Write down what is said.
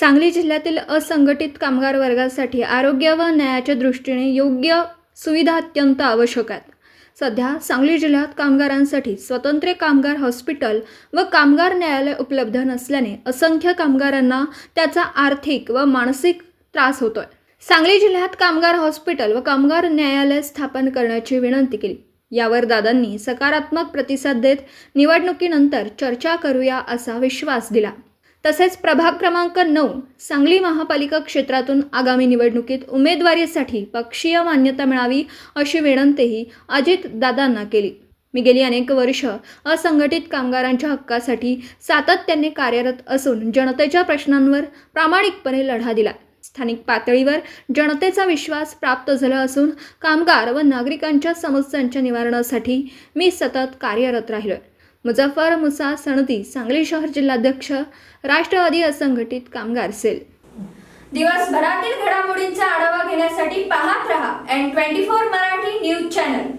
सांगली जिल्ह्यातील असंघटित कामगार वर्गासाठी आरोग्य व न्यायाच्या दृष्टीने योग्य सुविधा अत्यंत आवश्यक आहेत. सध्या सांगली जिल्ह्यात कामगारांसाठी स्वतंत्र कामगार हॉस्पिटल व कामगार न्यायालय उपलब्ध नसल्याने असंख्य कामगारांना त्याचा आर्थिक व मानसिक त्रास होतोय. सांगली जिल्ह्यात कामगार हॉस्पिटल व कामगार न्यायालय स्थापन करण्याची विनंती केली. यावर दादांनी सकारात्मक प्रतिसाद देत निवडणुकीनंतर चर्चा करूया असा विश्वास दिला. तसेच प्रभाग क्रमांक नऊ सांगली महापालिका क्षेत्रातून आगामी निवडणुकीत उमेदवारीसाठी पक्षीय मान्यता मिळावी अशी विनंतीही अजित दादांना केली. मी गेली अनेक वर्ष असंघटित कामगारांच्या हक्कासाठी सातत्याने कार्यरत असून जनतेच्या प्रश्नांवर प्रामाणिकपणे लढा दिला. स्थानिक पातळीवर जनतेचा विश्वास प्राप्त झाला असून कामगार व नागरिकांच्या समस्यांच्या निवारणासाठी मी सतत कार्यरत राहिलोय. मुझफ्फर मुसा सणती सांगली शहर जिल्हाध्यक्ष राष्ट्रवादी असंघटित कामगार सेल. दिवसभरातील घडामोडींचा आढावा घेण्यासाठी पाहत रहा N twenty four Marathi news channel.